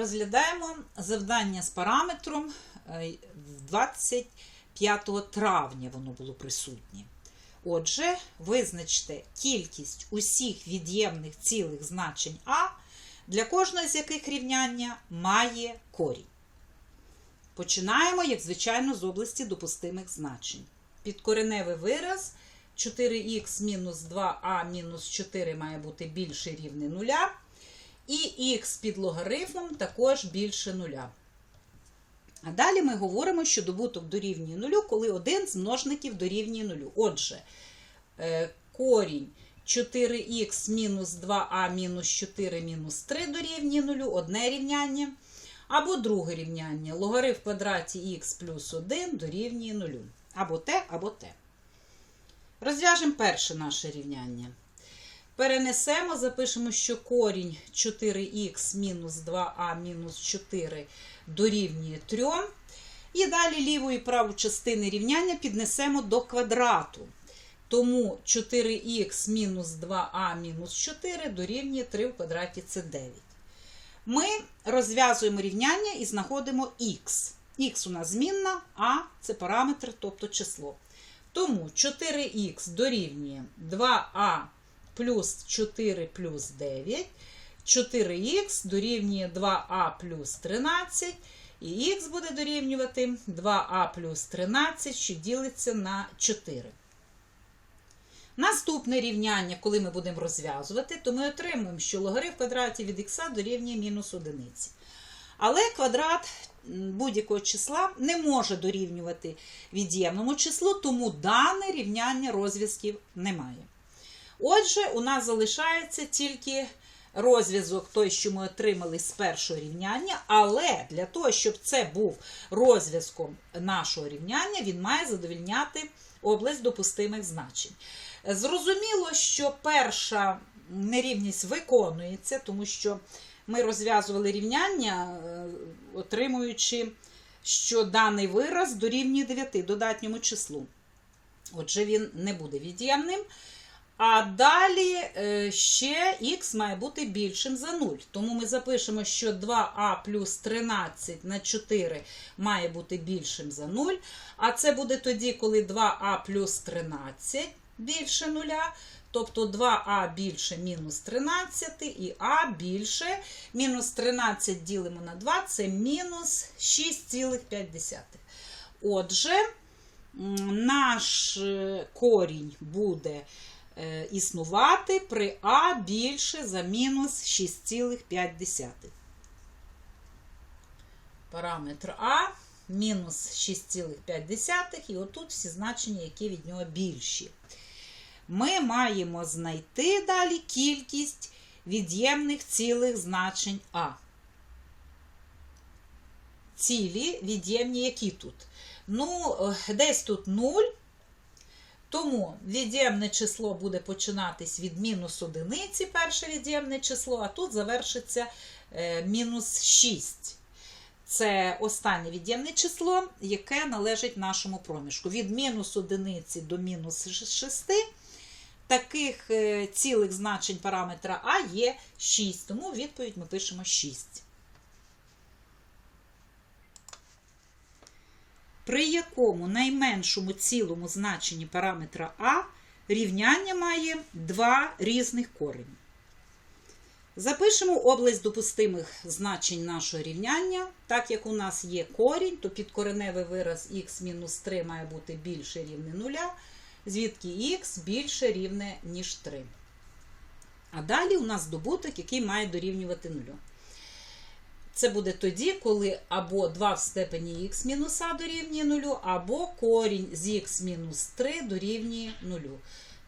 Розглядаємо завдання з параметром е, 25 травня воно було присутнє. Отже, визначте кількість усіх від'ємних цілих значень А, для кожного з яких рівняння має корінь. Починаємо, як звичайно, з області допустимих значень. Підкореневий вираз 4х мінус 2а мінус 4 має бути більше рівне нуля. І х під логарифмом також більше нуля. А далі ми говоримо, що добуток дорівнює нулю, коли один з множників дорівнює нулю. Отже, е, корінь 4х мінус 2а мінус 4 мінус 3 дорівнює нулю, одне рівняння. Або друге рівняння. Логарифм в квадраті х плюс 1 дорівнює нулю. Або те, або те. Розв'яжемо перше наше рівняння. Перенесемо, запишемо, що корінь 4х мінус 2а мінус 4 дорівнює 3. І далі ліву і праву частини рівняння піднесемо до квадрату. Тому 4х мінус 2а мінус 4 дорівнює 3 в квадраті це 9. Ми розв'язуємо рівняння і знаходимо х. Х у нас змінна, а це параметр, тобто число. Тому 4х дорівнює 2а плюс 4 плюс 9, 4х дорівнює 2а плюс 13, і х буде дорівнювати 2а плюс 13, що ділиться на 4. Наступне рівняння, коли ми будемо розв'язувати, то ми отримуємо, що логарифм в квадраті від х дорівнює мінус 1. Але квадрат будь-якого числа не може дорівнювати від'ємному числу, тому дане рівняння розв'язків немає. Отже, у нас залишається тільки розв'язок той, що ми отримали з першого рівняння, але для того, щоб це був розв'язком нашого рівняння, він має задовільняти область допустимих значень. Зрозуміло, що перша нерівність виконується, тому що ми розв'язували рівняння, отримуючи, що даний вираз дорівнює 9 додатньому числу. Отже, він не буде від'ємним. А далі ще х має бути більшим за 0. Тому ми запишемо, що 2а плюс 13 на 4 має бути більшим за 0. А це буде тоді, коли 2а плюс 13 більше 0. Тобто 2а більше мінус 13 і а більше. Мінус 13 ділимо на 2, це мінус 6,5. Отже, наш корінь буде існувати при а більше за мінус 6,5. Параметр А мінус 6,5, і отут всі значення, які від нього більші. Ми маємо знайти далі кількість від'ємних цілих значень А. Цілі від'ємні, які тут? Ну, десь тут 0. Тому від'ємне число буде починатись від мінус одиниці, перше від'ємне число, а тут завершиться е, мінус 6. Це останнє від'ємне число, яке належить нашому проміжку. Від мінус одиниці до мінус 6. Таких е, цілих значень параметра А є 6, тому відповідь ми пишемо 6. При якому найменшому цілому значенні параметра А рівняння має два різних корені. Запишемо область допустимих значень нашого рівняння. Так як у нас є корінь, то підкореневий вираз х-3 має бути більше рівне 0, звідки х більше рівне, ніж 3. А далі у нас добуток, який має дорівнювати 0. Це буде тоді, коли або 2 в степені х мінус а дорівнює 0, або корінь з х мінус 3 дорівнює 0.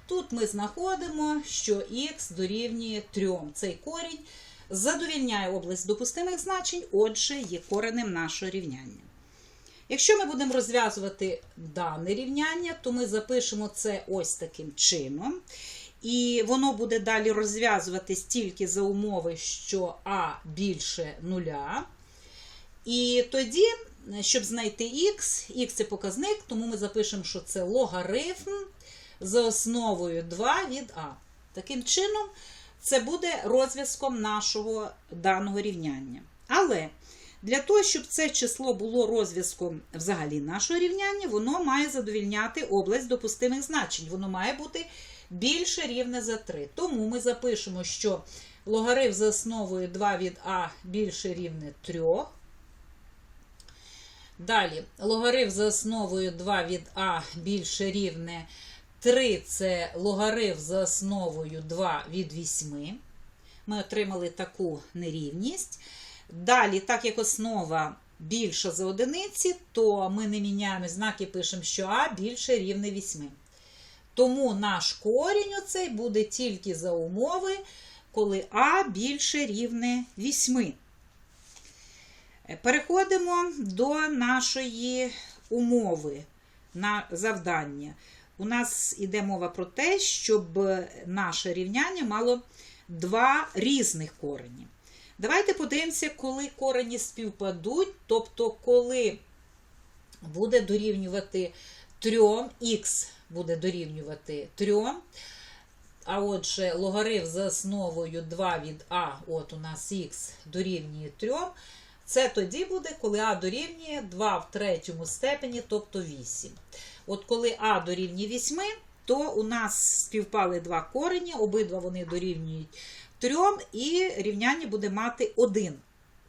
Тут ми знаходимо, що х дорівнює 3. Цей корінь задовільняє область допустимих значень, отже, є коренем нашого рівняння. Якщо ми будемо розв'язувати дане рівняння, то ми запишемо це ось таким чином. І воно буде далі розв'язуватись тільки за умови, що А більше нуля. І тоді, щоб знайти х, х це показник, тому ми запишемо, що це логарифм за основою 2 від А. Таким чином, це буде розв'язком нашого даного рівняння. Але для того, щоб це число було розв'язком взагалі нашого рівняння, воно має задовільняти область допустимих значень. Воно має бути більше рівне за 3. Тому ми запишемо, що логарифм за основою 2 від А більше рівне 3. Далі, логарифм за основою 2 від А більше рівне 3 це логарифм за основою 2 від 8. Ми отримали таку нерівність. Далі, так як основа більша за одиниці, то ми не міняємо знаки, пишемо, що А більше рівне 8. Тому наш корінь оцей буде тільки за умови, коли А більше рівне 8. Переходимо до нашої умови на завдання. У нас йде мова про те, щоб наше рівняння мало два різних корені. Давайте подивимося, коли корені співпадуть, тобто, коли буде дорівнювати 3, х буде дорівнювати 3. А отже, логарифм за основою 2 від А, от у нас х дорівнює 3. Це тоді буде, коли А дорівнює 2 в третьому степені, тобто 8. От коли А дорівнює 8, то у нас співпали два корені, обидва вони дорівнюють 3, і рівняння буде мати один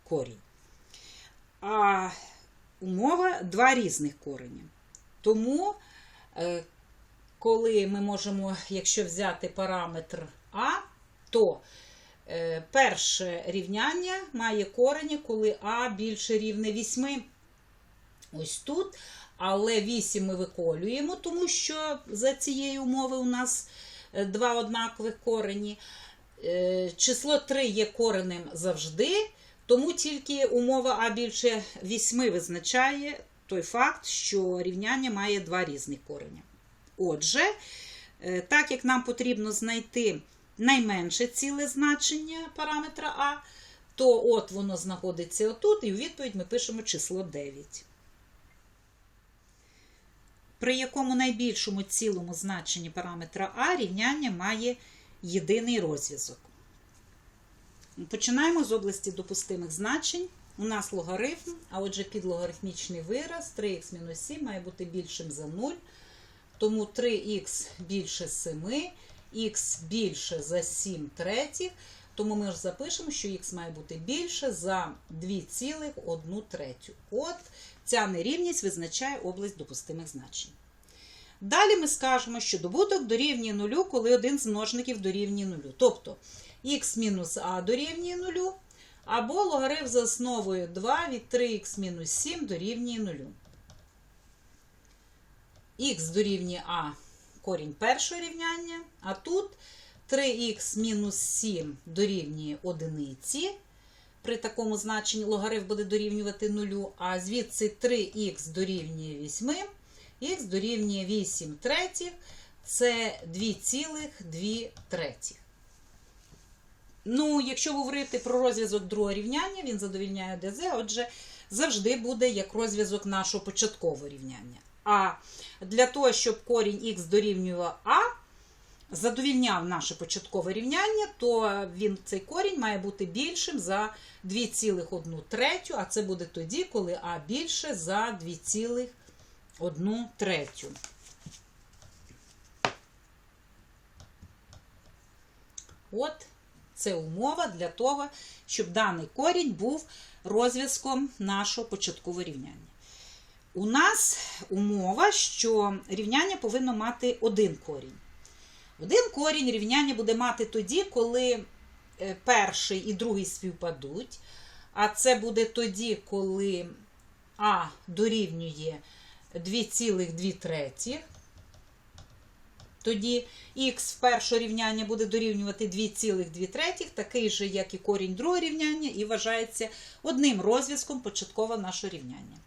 корінь. А умова два різних корені. Тому, е, коли ми можемо, якщо взяти параметр А, то е, перше рівняння має корені, коли А більше рівне 8. Ось тут. Але 8 ми виколюємо, тому що за цією умови у нас е, два однакових корені. Число 3 є коренем завжди, тому тільки умова А більше 8 визначає той факт, що рівняння має два різних корення. Отже, так як нам потрібно знайти найменше ціле значення параметра А, то от воно знаходиться отут, і у відповідь ми пишемо число 9. При якому найбільшому цілому значенні параметра А рівняння має єдиний розв'язок. Починаємо з області допустимих значень. У нас логарифм, а отже, підлогарифмічний вираз 3х-7 має бути більшим за 0. Тому 3х більше 7, х більше за 7 третіх. Тому ми ж запишемо, що х має бути більше за 2,1 третю. От ця нерівність визначає область допустимих значень. Далі ми скажемо, що добуток дорівнює нулю, коли один з множників дорівнює нулю. Тобто х мінус а дорівнює нулю, або логарифм за основою 2 від 3х мінус 7 дорівнює нулю. Х дорівнює а корінь першого рівняння, а тут 3х мінус 7 дорівнює одиниці. При такому значенні логарифм буде дорівнювати нулю, а звідси 3х дорівнює 8, х дорівнює 8 третіх, це 2,2 третіх. Ну, якщо говорити про розв'язок другого рівняння, він задовільняє ДЗ, отже, завжди буде як розв'язок нашого початкового рівняння. А для того, щоб корінь х дорівнював А, задовільняв наше початкове рівняння, то він цей корінь має бути більшим за 2,1 третю, а це буде тоді, коли А більше за 2,1 третю. От це умова для того, щоб даний корінь був розв'язком нашого початкового рівняння. У нас умова, що рівняння повинно мати один корінь. Один корінь рівняння буде мати тоді, коли е, перший і другий співпадуть. А це буде тоді, коли А дорівнює 2,2 третіх. Тоді х в першого рівняння буде дорівнювати 2,2 третіх, такий же, як і корінь другого рівняння, і вважається одним розв'язком початкового нашого рівняння.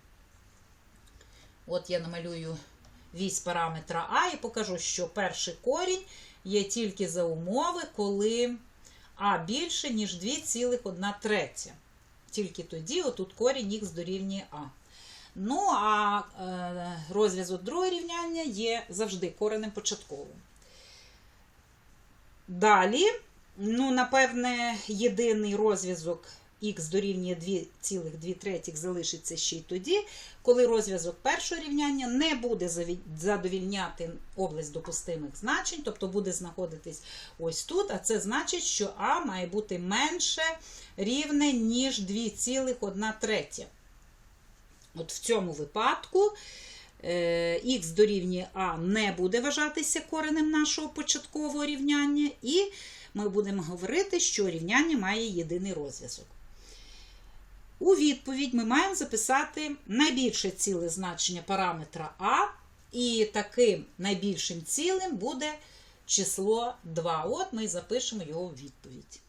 От я намалюю вісь параметра А і покажу, що перший корінь є тільки за умови, коли А більше, ніж 2,1 третя. Тільки тоді, отут корінь х дорівнює А. Ну, а е, розв'язок другого рівняння є завжди коренем початковим. Далі, ну, напевне, єдиний розв'язок х дорівнює 2,2 третіх залишиться ще й тоді, коли розв'язок першого рівняння не буде задовільняти область допустимих значень, тобто буде знаходитись ось тут, а це значить, що А має бути менше рівне, ніж 2,1 третя. От в цьому випадку е, х дорівнює А не буде вважатися коренем нашого початкового рівняння, і ми будемо говорити, що рівняння має єдиний розв'язок. У відповідь ми маємо записати найбільше ціле значення параметра А, і таким найбільшим цілим буде число 2. От ми запишемо його в відповідь.